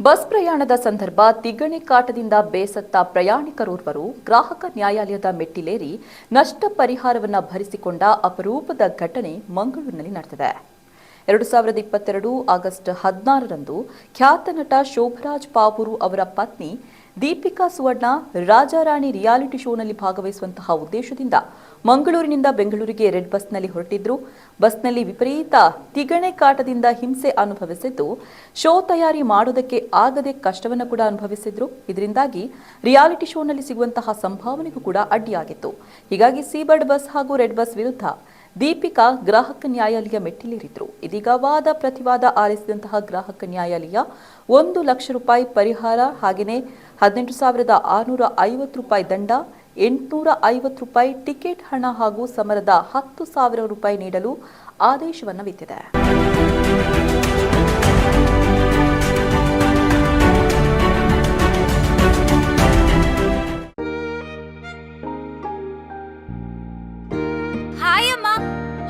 Bus ಪ್ರಯಾಣದ ಸಂದರ್ಭ ತಿಗಣೆ ಕಾಟದಿಂದ ಬೇಸತ್ತ ಪ್ರಯಾಣಿಕರೋರ್ವರು ಗ್ರಾಹಕ ನ್ಯಾಯಾಲಯದ ಮೆಟ್ಟಿಲೇರಿ ನಷ್ಟ ಪರಿಹಾರವನ್ನು ಭರಿಸಿಕೊಂಡ ಅಪರೂಪದ ಘಟನೆ ಮಂಗಳೂರಿನಲ್ಲಿ ನಡೆದಿದೆ. ಎರಡು ಸಾವಿರದ ಇಪ್ಪತ್ತೆರಡು ಆಗಸ್ಟ್ ಹದಿನಾರರಂದು ಖ್ಯಾತ ನಟ ಶೋಭರಾಜ್ ಪಾವೂರು ಅವರ ಪತ್ನಿ ದೀಪಿಕಾ ಸುವರ್ಣ ರಾಜಾರಾಣಿ ರಿಯಾಲಿಟಿ ಶೋನಲ್ಲಿ ಭಾಗವಹಿಸುವಂತಹ ಉದ್ದೇಶದಿಂದ ಮಂಗಳೂರಿನಿಂದ ಬೆಂಗಳೂರಿಗೆ ರೆಡ್ ಬಸ್ನಲ್ಲಿ ಹೊರಟಿದ್ರು. ಬಸ್ನಲ್ಲಿ ವಿಪರೀತ ತಿಗಣೆ ಕಾಟದಿಂದ ಹಿಂಸೆ ಅನುಭವಿಸಿದ್ದು, ಶೋ ತಯಾರಿ ಮಾಡೋದಕ್ಕೆ ಆಗದೆ ಕಷ್ಟವನ್ನು ಕೂಡ ಅನುಭವಿಸಿದ್ರು. ಇದರಿಂದಾಗಿ ರಿಯಾಲಿಟಿ ಶೋನಲ್ಲಿ ಸಿಗುವಂತಹ ಸಂಭಾವನೆಗೂ ಕೂಡ ಅಡ್ಡಿಯಾಗಿತ್ತು. ಹೀಗಾಗಿ ಸೀಬರ್ಡ್ ಬಸ್ ಹಾಗೂ ರೆಡ್ ಬಸ್ ವಿರುದ್ಧ ದೀಪಿಕಾ ಗ್ರಾಹಕ ನ್ಯಾಯಾಲಯ ಮೆಟ್ಟಿಲೇರಿದ್ರು. ಇದೀಗ ವಾದ ಪ್ರತಿವಾದ ಆಲಿಸಿದಂತಹ ಗ್ರಾಹಕ ನ್ಯಾಯಾಲಯ ಒಂದು ಲಕ್ಷ ರೂಪಾಯಿ ಪರಿಹಾರ ಹಾಗೆಯೇ ಹದಿನೆಂಟು ಸಾವಿರದ ಆರುನೂರ ಐವತ್ತು ರೂಪಾಯಿ ದಂಡ, ಎಂಟುನೂರ ಐವತ್ತು ರೂಪಾಯಿ ಟಿಕೆಟ್ ಹಣ ಹಾಗೂ ಸಮರದ ಹತ್ತು ಸಾವಿರ ರೂಪಾಯಿ ನೀಡಲು ಆದೇಶವನ್ನು ವಿಧಿಸಿದೆ.